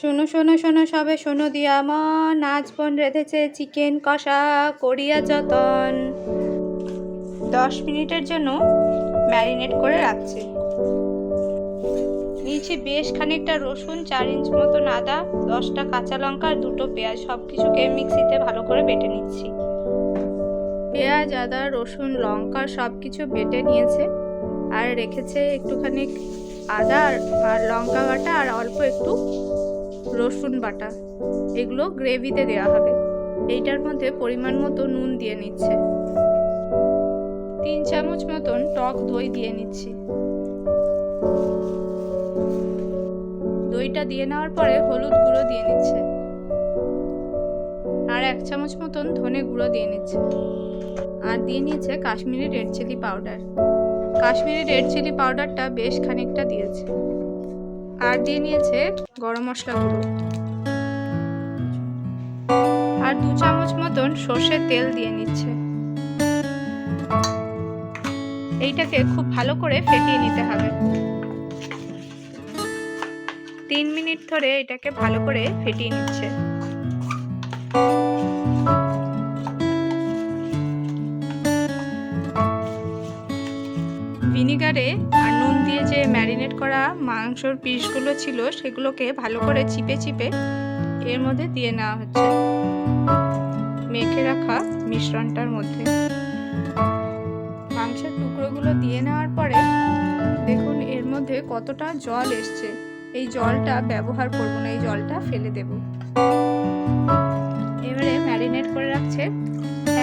শোনো শোনো শোনো, সবে শোনো দিয়া মন। নাচ বোন রেঁধেছে চিকেন কষা, করিয়া যতন। দশ মিনিটের জন্য ম্যারিনেট করে রাখছি। নিয়েছি বেশ খানিকটা রসুন, চার ইঞ্চ মতন আদা, দশটা কাঁচা লঙ্কা আর দুটো পেঁয়াজ। সব কিছুকে মিক্সিতে ভালো করে বেটে নিচ্ছি। পেঁয়াজ, আদা, রসুন, লঙ্কা সব কিছু বেটে নিয়েছে। আর রেখেছে একটুখানি আদা আর লঙ্কা বাটা, আর অল্প একটু রসুন বাটা, এগুলো গ্রেভিতে দেওয়া হবে। এইটার মধ্যে পরিমাণ মতো নুন দিয়ে নিচ্ছে। তিন চামচ মতন টক দই দিয়ে নিচ্ছি। দইটা দিয়ে নেওয়ার পরে হলুদ গুঁড়ো দিয়ে নিচ্ছে। আর এক চামচ মতন ধনে গুঁড়ো দিয়ে নিচ্ছে। আর দিয়ে নিয়েছে Kashmiri red chilli powder. Kashmiri red chilli পাউডারটা বেশ খানিকটা দিয়েছে। আর দিয়ে নিয়েছে গরম মশলা গুঁড়ো আর দু চামচ মতন সর্ষের তেল দিয়ে নিচ্ছে। এইটাকে খুব ভালো করে ফেটিয়ে নিতে হবে। তিন মিনিট ধরে এটাকে ভালো করে ফেটিয়ে নিচ্ছে। মাংসর পিসগুলো ছিল, সেগুলোকে ভালো করে চিপে চিপে এর মধ্যে দিয়ে নেওয়া হচ্ছে। মেখে রাখা মিশ্রণটার মধ্যে। মাংসের টুকরোগুলো দিয়ে নেওয়ার পরে দেখুন এর মধ্যে কতটা জল এসছে। এই জলটা ব্যবহার করব না, এই জলটা ফেলে দেব। এবারে ম্যারিনেট করে রাখছে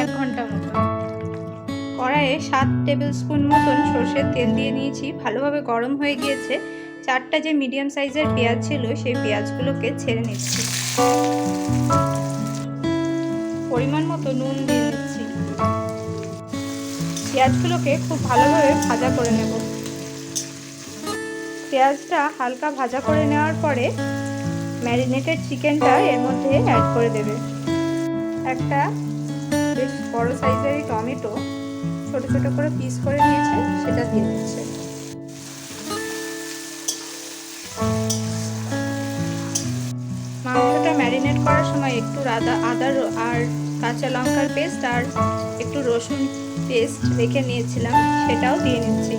এক ঘণ্টা মতো। কড়াইয়ে সাত টেবিল স্পুন মতন সর্ষের তেল দিয়ে নিয়েছি। ভালোভাবে গরম হয়ে গিয়েছে। চারটা যে মিডিয়াম সাইজের পেঁয়াজ ছিল, সেই পেঁয়াজগুলোকে ছেড়ে নিচ্ছি। পরিমাণ মতো নুন দিয়ে নিচ্ছি পেঁয়াজগুলোকে খুব ভালোভাবে ভাজা করে নেব। পেঁয়াজটা হালকা ভাজা করে নেওয়ার পরে ম্যারিনেটেড চিকেনটা এর মধ্যে অ্যাড করে দেবে। একটা বেশ বড় সাইজের টমেটো ছোট ছোট করে পিস করে নিয়েছে, সেটা দিয়ে দিচ্ছে। মাংসটা ম্যারিনেট করার সময় একটু আদা আদা আর কাঁচা লঙ্কার পেস্ট আর একটু রসুন পেস্ট রেখে নিয়েছিলাম, সেটাও দিয়ে নিচ্ছি।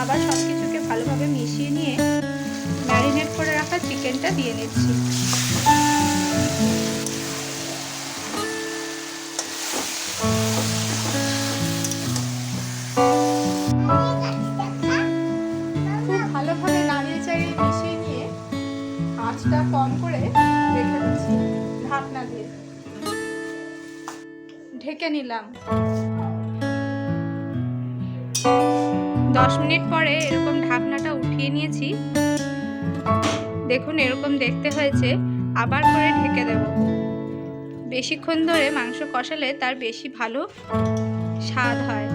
আবার সব কিছুকে ভালোভাবে মিশিয়ে নিয়ে ম্যারিনেট করে রাখা চিকেনটা দিয়ে নিচ্ছি। ঢেকে নিলাম। দশ মিনিট পরে এরকম ঢাকনাটা উঠিয়ে নিয়েছি। দেখুন, এরকম দেখতে হয়েছে, আবার করে ঢেকে দেব। বেশিক্ষণ ধরে মাংস কষালে তার বেশি ভালো স্বাদ হয়।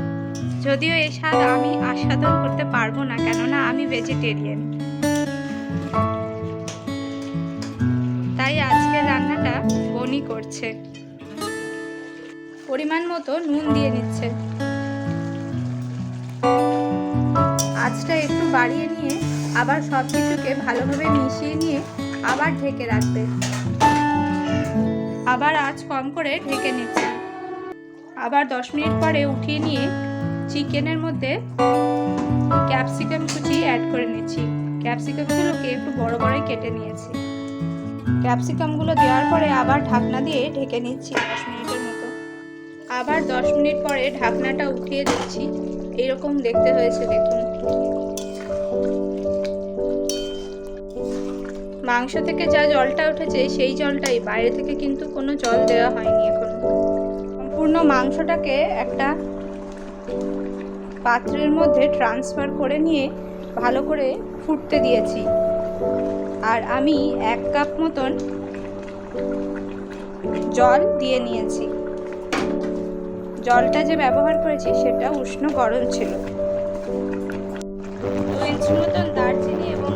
যদিও এই স্বাদ আমি আস্বাদন করতে পারব না, কেননা আমি ভেজিটেরিয়ান তাই আজকের রান্নাটা বনি করছে। পরিমাণ মতো নুন দিয়ে নিচ্ছে আঁচটা একটু বাড়িয়ে নিয়ে আবার সব কিছুকে ভালোভাবে মিশিয়ে নিয়ে আবার ঢেকে রাখবে। আবার আঁচ কম করে ঢেকে নিচ্ছে। আবার দশ মিনিট পরে উঠিয়ে নিয়ে চিকেনের মধ্যে ক্যাপসিকাম কুচি অ্যাড করে নিচ্ছি। ক্যাপসিকামগুলোকে একটু বড় বড়ই কেটে নিয়েছি। ক্যাপসিকামগুলো দেওয়ার পরে আবার ঢাকনা দিয়ে ঢেকে নিচ্ছি দশ মিনিটের মতো আবার দশ মিনিট পরে ঢাকনাটা উঠিয়ে দিচ্ছি। এরকম দেখতে হয়েছে দেখুন। মাংস থেকে যা জলটা উঠেছে সেই জলটাই। বাইরে থেকে কিন্তু কোনো জল দেওয়া হয়নি এখন। সম্পূর্ণ মাংসটাকে একটা পাত্রের মধ্যে ট্রান্সফার করে নিয়ে ভালো করে ফুটতে দিয়েছি। আর আমি এক কাপ মতন জল দিয়ে নিয়েছি। জলটা যে ব্যবহার করেছি সেটা উষ্ণ গরম ছিল। দু ইঞ্চি মতন দারচিনি এবং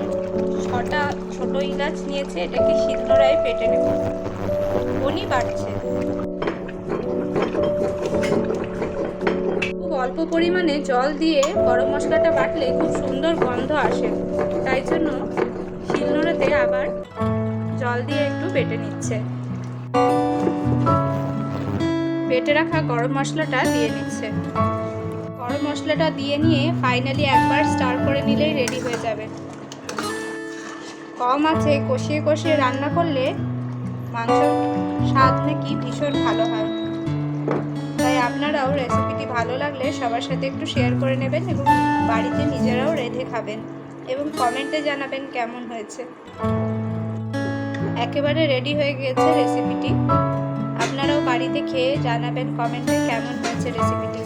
ছটা ছোট ইলাচ নিয়েছে, এটাকে শীতলরায় পেটে নেব। বনি বাড়ছে। খুব অল্প পরিমাণে জল দিয়ে গরম মশলাটা বাটলে খুব সুন্দর গন্ধ আসে। তাই জন্য শিলনোড়াতে আবার জল দিয়ে একটু বেটে নিচ্ছে। বেটে রাখা গরম মশলাটা দিয়ে নিচ্ছে। গরম মশলাটা দিয়ে নিয়ে ফাইনালি একবার স্টার করে নিলেই রেডি হয়ে যাবে। কম আছে, কষিয়ে কষিয়ে রান্না করলে মাংস স্বাদ নাকি ভীষণ ভালো হয়। তাই আপনারাও রেসিপিটি ভালো লাগলে সবার সাথে একটু শেয়ার করে নেবেন এবং বাড়িতে নিজেরাও রেঁধে খাবেন এবং কমেন্টে জানাবেন কেমন হয়েছে। একেবারে রেডি হয়ে গিয়েছে রেসিপিটি আপনারাও বাড়িতে খেয়ে জানাবেন কমেন্টে কেমন হয়েছে রেসিপিটি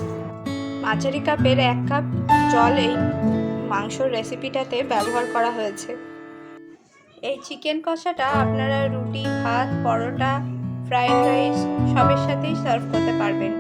মাঝারি কাপের এক কাপ জল এই মাংসর রেসিপিটাতে ব্যবহার করা হয়েছে। এই চিকেন কষাটা আপনারা রুটি, ভাত, পরোটা ফ্রাইড রাইস সবের সাথেই সার্ভ করতে পারবেন।